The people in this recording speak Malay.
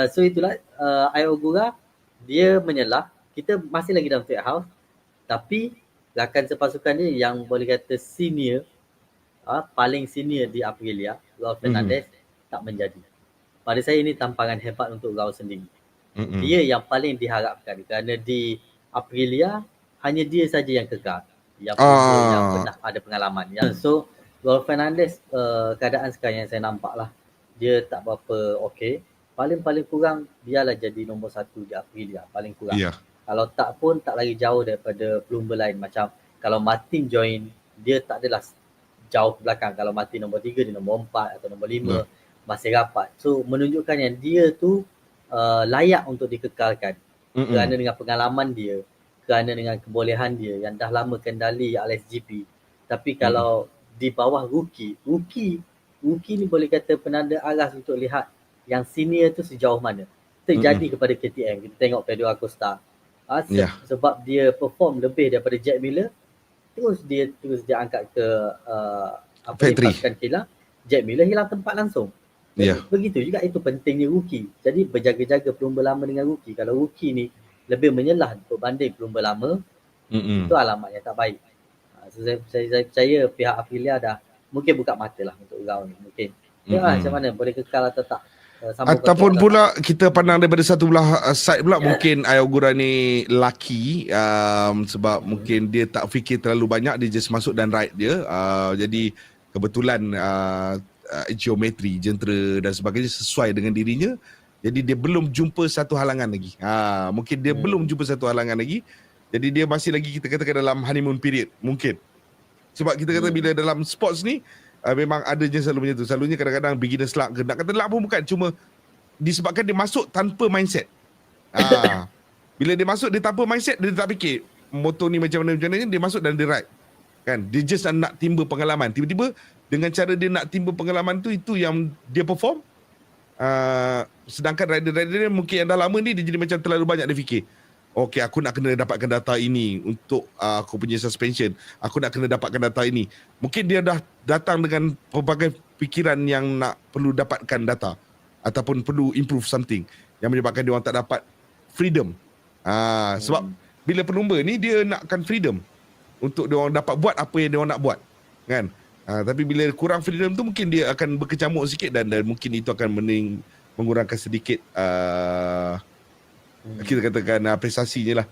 Uh, so itulah uh, Ayogura dia menyelah. Kita masih lagi dalam trade house tapi rakan sepasukan dia yang boleh kata senior uh, paling senior di Aprilia, Raul Mhm. Fernandez mm-hmm. tak menjadi. Pada saya ini tamparan hebat untuk Raul sendiri. Mm-mm. Dia yang paling diharapkan kerana di Aprilia hanya dia saja yang kekal. Yang, Ah. yang pernah ada pengalaman. Ya. So Raul Fernandez uh, keadaan sekarang yang saya nampak lah dia tak berapa okey. Paling-paling kurang biarlah jadi nombor satu di Aprilia. Paling kurang. Ya. Kalau tak pun tak lagi jauh daripada pelumba lain. Macam kalau Martin join dia tak adalah jauh ke belakang. Kalau Martin nombor tiga dia nombor empat atau nombor lima masih rapat. So menunjukkan yang dia tu uh, layak untuk dikekalkan Mm-mm. kerana dengan pengalaman dia, kerana dengan kebolehan dia yang dah lama kendali LSGP. Tapi kalau di bawah rookie, rookie, rookie ni boleh kata penanda aras untuk lihat yang senior tu sejauh mana. Terjadi kepada KTM. Kita tengok Pedro Acosta. Ha, se- Ya. Sebab dia perform lebih daripada Jack Miller, terus dia terus dia angkat ke uh, apa Factory. pasukan kilang. Jack Miller hilang tempat langsung. Ya. Begitu juga itu pentingnya rookie. Jadi berjaga-jaga pelumba lama dengan rookie. Kalau rookie ni lebih menyelah berbanding pelumba lama, Mm-mm. itu alamat yang tak baik. Ha, so saya, saya, saya percaya pihak Aprilia dah mungkin buka mata lah untuk round ni. Mungkin. Ya Mm-mm. macam mana boleh kekal atau tak. Uh, sambung Ataupun kontrak pula kita pandang daripada satu belah uh, side pula mungkin Ayogura ni laki um, sebab mungkin dia tak fikir terlalu banyak dia just masuk dan ride dia. Uh, jadi kebetulan uh, uh, geometri jentera dan sebagainya sesuai dengan dirinya. Jadi dia belum jumpa satu halangan lagi. Ha, mungkin dia Hmm. belum jumpa satu halangan lagi. Jadi dia masih lagi kita katakan dalam honeymoon period mungkin. Sebab kita kata Hmm. bila dalam sports ni uh, memang ada je selalu macam tu. Selalunya kadang-kadang beginner's luck ke nak kata luck pun bukan cuma disebabkan dia masuk tanpa mindset. Ah. bila dia masuk dia tanpa mindset dia tak fikir motor ni macam mana macam mana dia masuk dan dia ride. Kan? Dia just nak timba pengalaman. Tiba-tiba dengan cara dia nak timba pengalaman tu itu yang dia perform. Uh, sedangkan rider-rider dia mungkin yang dah lama ni dia jadi macam terlalu banyak dia fikir. Okay, aku nak kena dapatkan data ini untuk uh, aku punya suspension. Aku nak kena dapatkan data ini. Mungkin dia dah datang dengan pelbagai fikiran yang nak perlu dapatkan data ataupun perlu improve something yang menyebabkan dia orang tak dapat freedom. Ah, sebab bila pelumba ni dia nakkan freedom untuk dia orang dapat buat apa yang dia orang nak buat. Kan? Ah, tapi bila kurang freedom tu mungkin dia akan berkecamuk sikit dan, dan mungkin itu akan mening, mengurangkan sedikit uh, Hmm. Kita katakan uh, prestasinya lah.